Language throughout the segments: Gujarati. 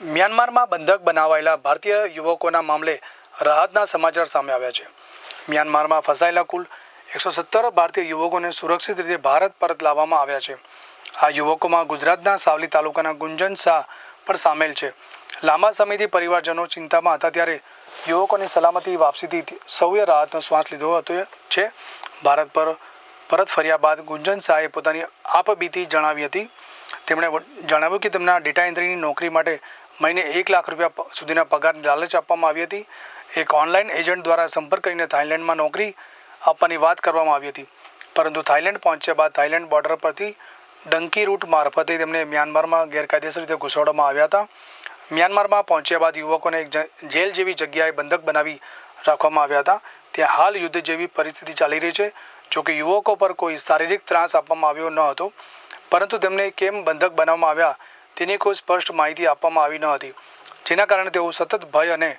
મ્યાનમારમાં બંધક બનાવાયેલા ભારતીય યુવકોના મામલે રાહતના સમાચાર સામે આવ્યા છે. મ્યાનમારમાં ફસાયેલા કુલ એકસો સત્તર ભારતીય યુવકોને સુરક્ષિત રીતે ભારત પરત લાવવામાં આવ્યા છે. આ યુવકોમાં ગુજરાતના સાવલી તાલુકાના ગુંજન શાહ પણ સામેલ છે. લાંબા સમયથી પરિવારજનો ચિંતામાં હતા ત્યારે યુવકોની સલામતી વાપસીથી સૌએ રાહતનો શ્વાસ લીધો હતો છે. ભારત પર પરત ફર્યા બાદ ગુંજન શાહે પોતાની આપબીતી જણાવી હતી. તેમણે જણાવ્યું કે તેમના ડેટા એન્ટ્રીની નોકરી માટે મહિને એક લાખ રૂપિયા સુધીના પગારની લાલચ આપવામાં આવી હતી. એક ઓનલાઈન એજન્ટ દ્વારા સંપર્ક કરીને થાઇલેન્ડમાં નોકરી આપવાની વાત કરવામાં આવી હતી. પરંતુ થાઇલેન્ડ પહોંચ્યા બાદ થાઇલેન્ડ બોર્ડર પરથી ડંકી રૂટ મારફતે તેમને મ્યાનમારમાં ગેરકાયદેસર રીતે ઘુસાડવામાં આવ્યા હતા. મ્યાનમારમાં પહોંચ્યા બાદ યુવકોને એક જેલ જેવી જગ્યાએ બંધક બનાવી રાખવામાં આવ્યા હતા. ત્યાં હાલ યુદ્ધ જેવી પરિસ્થિતિ ચાલી રહી છે. જોકે યુવકો પર કોઈ શારીરિક ત્રાસ આપવામાં આવ્યો ન હતો. પરંતુ તેમને કેમ બંધક બનાવવામાં આવ્યા તેની કોઈ સ્પષ્ટ માહિતી આપવામાં આવી ન હતી, જેના કારણે તેઓ સતત ભય અને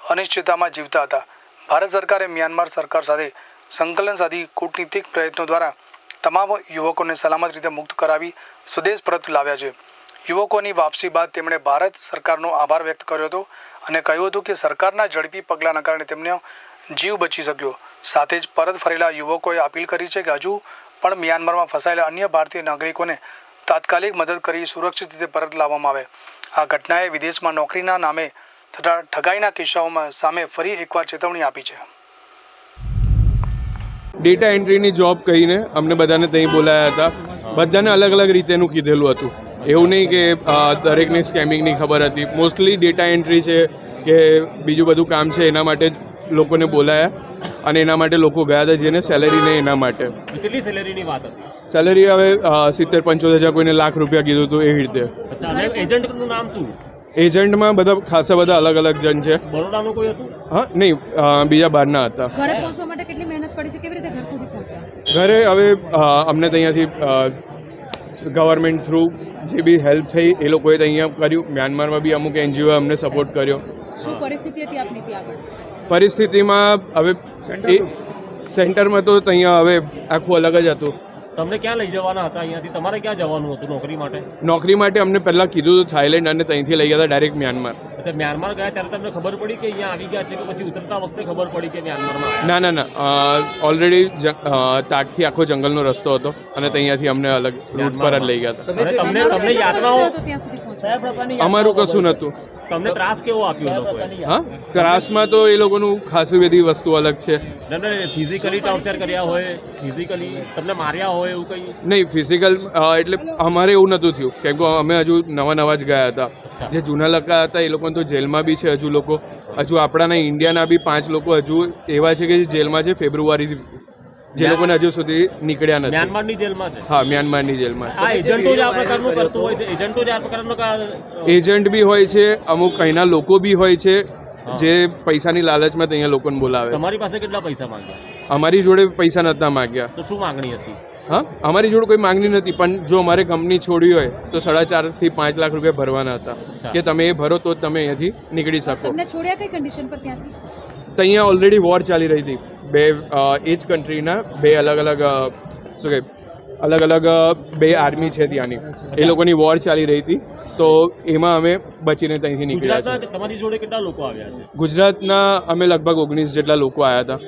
અનિશ્ચિતતામાં જીવતા હતા. ભારત સરકારે મ્યાનમાર સરકાર સાથે સંકલન સાધી કૂટનીતિક પ્રયત્નો દ્વારા તમામ યુવકોને સલામત રીતે મુક્ત કરાવી સ્વદેશ પરત લાવ્યા છે. યુવકોની વાપસી બાદ તેમણે ભારત સરકારનો આભાર વ્યક્ત કર્યો હતો અને કહ્યું હતું કે સરકારના ઝડપી પગલાંના કારણે તેમનો જીવ બચી શક્યો. સાથે જ પરત ફરેલા યુવકોએ અપીલ કરી છે કે હજુ પણ મ્યાનમારમાં ફસાયેલા અન્ય ભારતીય નાગરિકોને તાત્કાલિક મદદ કરી સુરક્ષિત રીતે પરત લાવવામાં આવે. આ ઘટનાએ વિદેશમાં નોકરીના નામે તથા ઠગાઈના કિસ્સાઓમાં સામે ફરી એકવાર ચેતવણી આપી છે. ડેટા એન્ટ્રીની જોબ કહીને અમને બધાને ત્યાં બોલાયા હતા. બધાને અલગ અલગ રીતેનું કીધેલું હતું. એવું નહીં કે દરેકને સ્કેમિંગની ખબર હતી. મોસ્ટલી ડેટા એન્ટ્રી છે કે બીજું બધું કામ છે એના માટે લોકોને બોલાયા અને એના માટે લોકો ગયા હતા જેને સેલેરી નહીં એના માટે. કેટલી સેલેરીની વાત હતી? સેલેરી હવે સિત્તેર પંચોતેર હજાર કોઈને લાખ રૂપિયા કીધું હતું એવી રીતે. એજન્ટનું નામ શું? એજન્ટમાં બધા ખાસા બધા અલગ અલગ જણ છે. બરોડાનું કોઈ હતું? હા નહીં બીજા બહારના હતા. ઘરે પહોંચવા માટે કેટલી મહેનત પડી છે? કેવી રીતે ઘર સુધી પહોંચ્યા? ઘરે હવે અમને ત્યાંથી ગવર્મેન્ટ થ્રુ જે બી હેલ્પ થઈ એ લોકોએ તો અહીંયા કર્યું. મ્યાનમારમાં બી અમુક એનજીઓએ અમને સપોર્ટ કર્યો. શું પરિસ્થિતિ હતી આપની ત્યાં આગળ? પરિસ્થિતિમાં હવે એ સેન્ટરમાં તો અહીંયા હવે આખું અલગ જ હતું. તમને ક્યાં લઈ જવાના હતા? અહીંયાથી તમારે ક્યાં જવાનું હતું નોકરી માટે? નોકરી માટે અમને પહેલાં કીધું હતું થાઈલેન્ડ અને ત્યાંથી લઈ ગયા હતા ડાયરેક્ટ મ્યાનમાર. અચ્છા મ્યાનમાર ગયા ત્યારે તમને ખબર પડી કે અહીંયા આવી ગયા છે કે પછી ઉતરતા વખતે ખબર પડી કે મ્યાનમારમાં ના ના ના. ઓલરેડી તાકથી આખો જંગલનો રસ્તો હતો અને ત્યાંથી અમને અલગ રૂટ પર જ લઈ ગયા હતા. તમને તમને યાત્રાઓ અમારું કશું નહોતું. તમને ત્રાસ કેવો આપ્યો લોકોએ? હા? ક્રાસમાં તો એ લોકોનું ખાસી બધી વસ્તુ અલગ છે. ફિઝિકલી ટોર્ચર કર્યા હોય ફિઝિકલી તમને માર્યા હોય એવું કંઈ? નહીં ફિઝિકલ એટલે અમારે એવું નહોતું થયું. કેમ કે અમે હજુ નવા નવા જ ગયા હતા. જે જૂના લકા હતા એ લોકોને તો જેલમાં બી છે હજુ લોકો. હજુ આપણાના ઇન્ડિયાના બી પાંચ લોકો હજુ એવા છે કે જે જેલમાં છે ફેબ્રુઆરી જે લોકોને હજુ સુધી નીકળ્યા નથી. મ્યાનમારની જેલમાં છે. હા મ્યાનમારની જેલમાં આ એજન્ટો જ આ પ્રકારનું કરતું હોય છે. એજન્ટો જ આ પ્રકારનું એજન્ટ બી હોય છે અમુક અહીંના લોકો બી હોય છે જે પૈસાની લાલચમાં અહીંયા લોકોને બોલાવે તમારી પાસે કેટલા પૈસા માંગ્યા? અમારી જોડે પૈસા નહોતા માંગ્યા. તો શું માંગણી હતી? હા અમારી જોડે કોઈ માંગણી નથી પણ જો અમારે કંપની છોડવી હોય તો સાડા ચારથી પાંચ લાખ રૂપિયા ભરવાના હતા. કે તમે એ ભરો તો જ તમે અહીંયાથી નીકળી શકો. તમને છોડ્યા કઈ કન્ડિશન પર ત્યાંથી? તો અહીંયા ઓલરેડી વોર ચાલી રહી હતી. બે એજ એ જ કન્ટ્રીના બે અલગ અલગ શું કે અલગ અલગ બે આર્મી છે ત્યાંની. એ લોકોની વોર ચાલી રહી હતી. તો એમાં અમે બચીને ત્યાંથી નીકળ્યા છે તમારી જોડે કેટલા લોકો આવ્યા છે? ગુજરાતના અમે લગભગ ઓગણીસ જેટલા લોકો આવ્યા હતા.